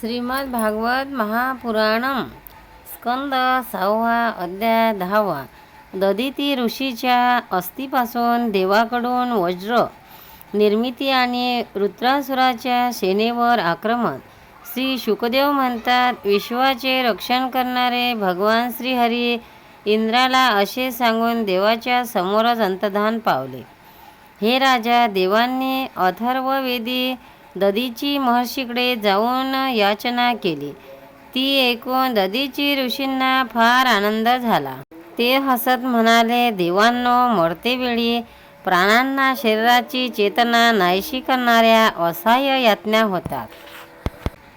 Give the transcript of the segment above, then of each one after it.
श्रीमद भागवत महापुराणम स्कंद सहावा अध्याय दहावा. ददिती ऋषीच्या अस्थिपासून देवाकडून वज्र निर्मिती आणि रुद्रासुराच्या सेनेवर आक्रमण. श्री शुकदेव म्हणतात विश्वाचे रक्षण करणारे भगवान श्रीहरी इंद्राला असे सांगून देवाच्या समोरच अंतधान पावले. हे राजा देवांनी अथर्ववेदी ददीची महर्षीकडे जाऊन याचना केली. ती ऐकून ददीची ऋषींना फार आनंद झाला. ते हसत म्हणाले देवांनो मरतेवेळी प्राणांना शरीराची चेतना नाहीशी करणाऱ्या असहाय्य यातना होतात.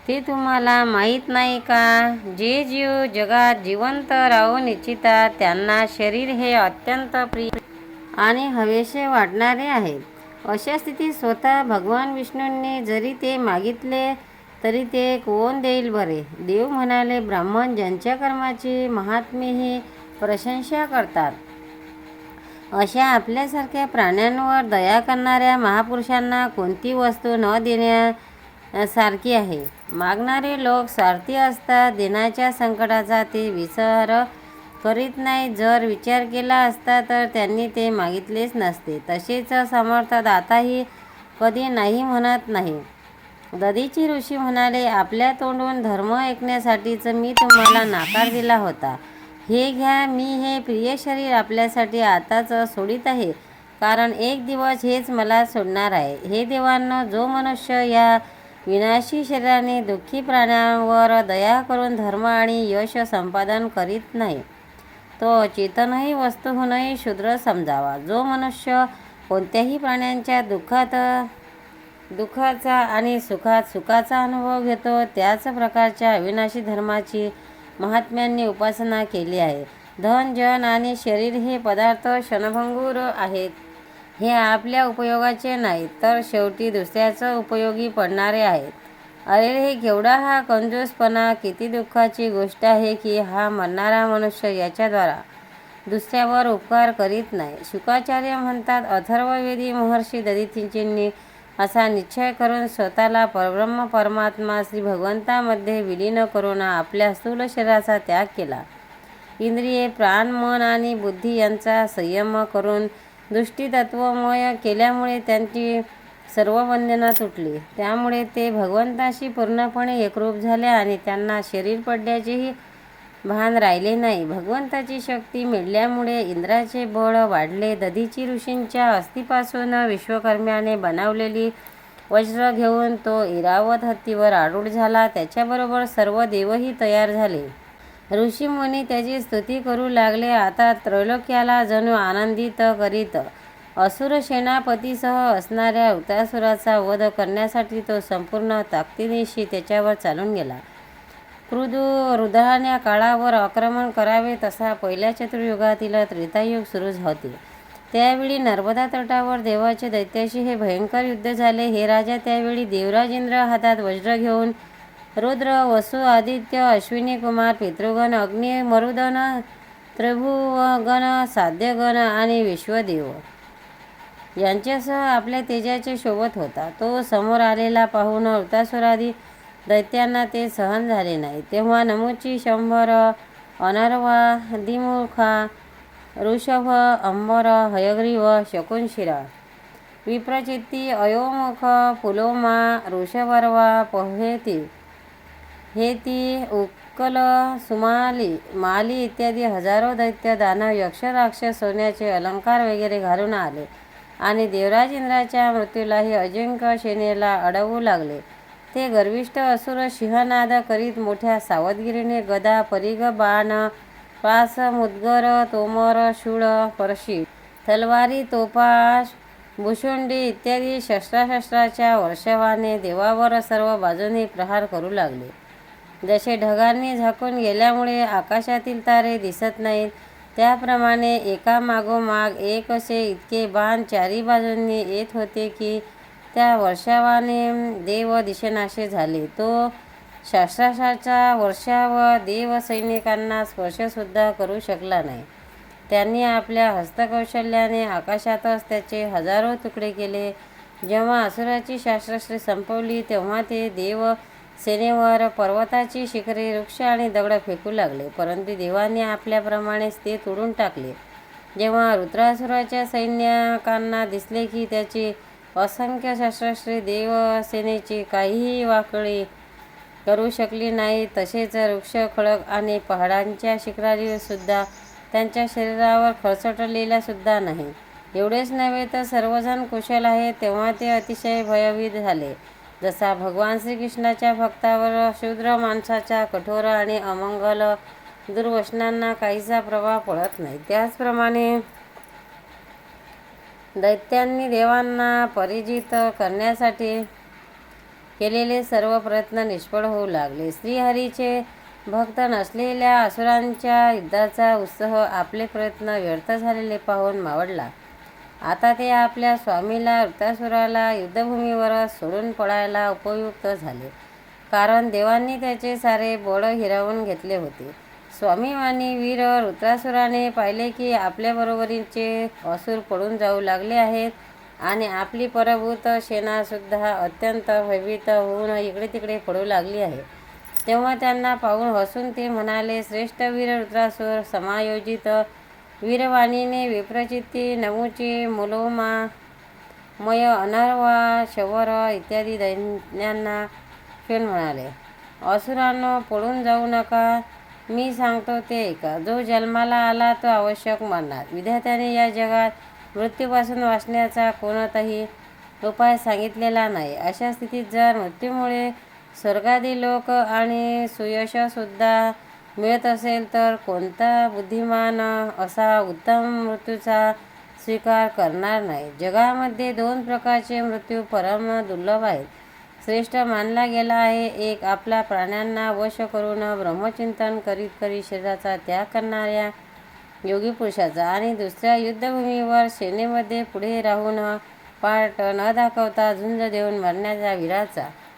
ते तुम्हाला माहीत नाही का? जे जीव जगात जिवंत राहून इच्छितात त्यांना शरीर हे अत्यंत प्रिय आणि हवेसे वाटणारे आहेत अशा स्थितीत स्वतः भगवान विष्णूंनी जरी ते मागितले तरी ते कोण देईल बरे? देव म्हणाले ब्राह्मण ज्यांच्या कर्माची महात्मे ही प्रशंसा करतात. अशा आपल्यासारख्या प्राण्यांवर दया करणाऱ्या महापुरुषांना कोणती वस्तू न देण्यासारखी आहे? मागणारे लोक स्वार्थी असतात देण्याच्या संकटाचा ते विचार करीत नाही. जर विचार केला असता तर त्यांनी ते मागितलेच नसते. तसेच समर्थ दाताही कधी नाही म्हणत नाही. ददीची ऋषी म्हणाले आपल्या तोंडून धर्म ऐकण्यासाठीच मी तुम्हाला नाकार दिला होता. हे घ्या मी हे प्रिय शरीर आपल्यासाठी आताच सोडित आहे. कारण एक दिवस हेच मला सोडणार आहे. हे देवांनो जो मनुष्य या विनाशी शरीराने दुःखी प्राण्यांवर दया करून धर्म आणि यश संपादन करीत नाही तो चेतनही वस्तूहूनही शूद्र समजावा. जो मनुष्य कोणत्याही प्राण्यांच्या दुःखात दुःखाचा आणि सुखात सुखाचा अनुभव घेतो त्याच प्रकारच्या अविनाशी धर्माची महात्म्यांनी उपासना केली आहे. धन जन आणि शरीर हे पदार्थ क्षणभंगूर आहेत. हे आपल्या उपयोगाचे नाहीत तर शेवटी दुसऱ्याचं उपयोगी पडणारे आहेत. अरे हे केवढा हा कंजूसपणा किती दुःखाची गोष्ट आहे की हा मरणारा मनुष्य याच्याद्वारा दुसऱ्यावर उपकार करीत नाही. शुकाचार्य म्हणतात अथर्ववेदी महर्षी ददितींजींनी असा निश्चय करून स्वतःला परब्रह्म परमात्मा श्री भगवंतामध्ये विलीन करून आपल्या स्थूल शरीराचा त्याग केला. इंद्रिये प्राण मन आणि बुद्धी यांचा संयम करून दृष्टीतत्वमय केल्यामुळे त्यांची सर्व बंधनं तुटली. त्यामुळे ते भगवंताशी पूर्णपणे एकरूप झाले आणि त्यांना शरीर पडल्याचेही भान राहिले नाही. भगवंताची शक्ती मिळल्यामुळे इंद्राचे बळ वाढले. दधीची ऋषींच्या अस्थिपासून विश्वकर्म्याने बनवलेली वज्र घेऊन तो इरावत हत्तीवर आरूढ झाला. त्याच्याबरोबर सर्व देवही तयार झाले. ऋषीमुनी त्याची स्तुती करू लागले. आता त्रैलोक्याला जणू आनंदित करीत असुर सेनापतीसह असणाऱ्या उतासुराचा वध करण्यासाठी तो संपूर्ण ताकदीनिशी त्याच्यावर चालून गेला. क्रुदू रुद्राने काळावर आक्रमण करावे तसा पहिल्या चतुर्युगातील त्रेतायुग सुरू होते. त्यावेळी नर्मदा तटावर देवाचे दैत्याशी हे भयंकर युद्ध झाले. हे राजा त्यावेळी देवराजेंद्र हातात वज्र घेऊन रुद्र वसु आदित्य अश्विनी कुमार पितृगण अग्नी मरुदन त्रिभुवगण साध्यगण आणि विश्वदेव यांच्यासह आपल्या तेजाचे शोभत होता. तो समोर आलेला पाहून अवतासुरादी दैत्यांना ते सहन झाले नाही. तेव्हा नमुची शंभर अनर्वा दिमुखा ऋषभ अंबर हयग्रीव शकुंशिरा विप्रचित्ती अयोमुख पुलोमा ऋषभर्वा पहेती हेती उक्कल सुमाली माली इत्यादी हजारो दैत्य दानव यक्ष राक्षस सोन्याचे अलंकार वगैरे घालून आले. आणि देवराज इंद्राच्या मृत्यूलाही अजिंक्य सेनेला अडवू लागले. ते गर्विष्ट असुर सिंहनाद करीत मोठ्या सावधगिरीने गदा परिग बाण पास मुदगर तोमर शूळ परशी तलवारी तोपाश भुशुंडी इत्यादी शस्त्राशस्त्राच्या वर्षावाने देवावर सर्व बाजूने प्रहार करू लागले. जसे ढगांनी झाकून गेल्यामुळे आकाशातील तारे दिसत नाहीत त्याप्रमाणे एकामागोमाग एक असे इतके बाण चारी बाजूंनी येत होते की त्या वर्षावाने देव दिशेनाशे झाले. तो शास्त्राशाचा वर्षाव देव सैनिकांना स्पर्शसुद्धा करू शकला नाही. त्यांनी आपल्या हस्तकौशल्याने आकाशातच त्याचे हजारो तुकडे केले. जेव्हा असुराची शास्त्रास्त्रे संपवली तेव्हा ते देव सेनेवर पर्वताची शिखरे वृक्ष आणि दगड फेकू लागले. परंतु देवाने आपल्याप्रमाणेच ते तोडून टाकले. जेव्हा रुद्रासुराच्या सैन्याकांना दिसले की त्याची असंख्य शस्त्रास्त्रे देवसेनेची काहीही वाकळी करू शकली नाही तसेच वृक्ष खळक आणि पहाडांच्या शिखरावर सुद्धा त्यांच्या शरीरावर खळचटलेल्या सुद्धा नाही. एवढेच नव्हे तर सर्वजण कुशल आहेत तेव्हा ते अतिशय भयभीत झाले. जसा भगवान श्रीकृष्णाच्या भक्तावर शूद्र माणसाच्या कठोर आणि अमंगल दुर्वचनांना काहीचा प्रभाव पडत नाही. त्याचप्रमाणे दैत्यांनी देवांना परिजित करण्यासाठी केलेले सर्व प्रयत्न निष्फळ होऊ लागले. श्रीहरीचे भक्त नसलेल्या असुरांच्या युद्धाचा उत्साह आपले प्रयत्न व्यर्थ झालेले पाहून मावळला. आता ते आपल्या स्वामीला वृत्तासुराला युद्धभूमीवर सोडून पळायला उपयुक्त झाले. कारण देवांनी त्याचे सारे बळ हिरावून घेतले होते. स्वामीवानी वीर वृत्रासुराने पाहिले की आपल्याबरोबरीचे असूर पडून जाऊ लागले आहेत आणि आपली पराभूत सेनासुद्धा अत्यंत भयभीत होऊन इकडे तिकडे पडू लागली आहे. तेव्हा त्यांना पाहून हसून ते म्हणाले श्रेष्ठ वीर रुद्रासूर समायोजित वीरवाणीने विप्रचित्ती नमुची मुलोमा मय अनर्वा शवर इत्यादी दैन्यांना क्षण म्हणाले असुरांनो पळून जाऊ नका. मी सांगतो ते ऐका. जो जन्माला आला तो आवश्यक मानणार. विद्यार्थ्याने या जगात मृत्यूपासून वाचण्याचा कोणताही उपाय सांगितलेला नाही. अशा स्थितीत जर मृत्यूमुळे स्वर्गादी लोक आणि सुयशसुद्धा मिळत असेल तर कोणता बुद्धिमान असा उत्तम मृत्यूचा स्वीकार करणार नाही. जगामध्ये दोन प्रकारचे मृत्यू परम दुर्लभ आहेत. श्रेष्ठ मानला गेला आहे. एक आपला प्राण्यांना वश करून ब्रह्मचिंतन करीत करीत शरीराचा त्याग करणाऱ्या योगी पुरुषाचा आणि दुसऱ्या युद्धभूमीवर सेनेमध्ये पुढे राहून पाठ न दाखवता झुंज देऊन मरण्याच्या वीराचा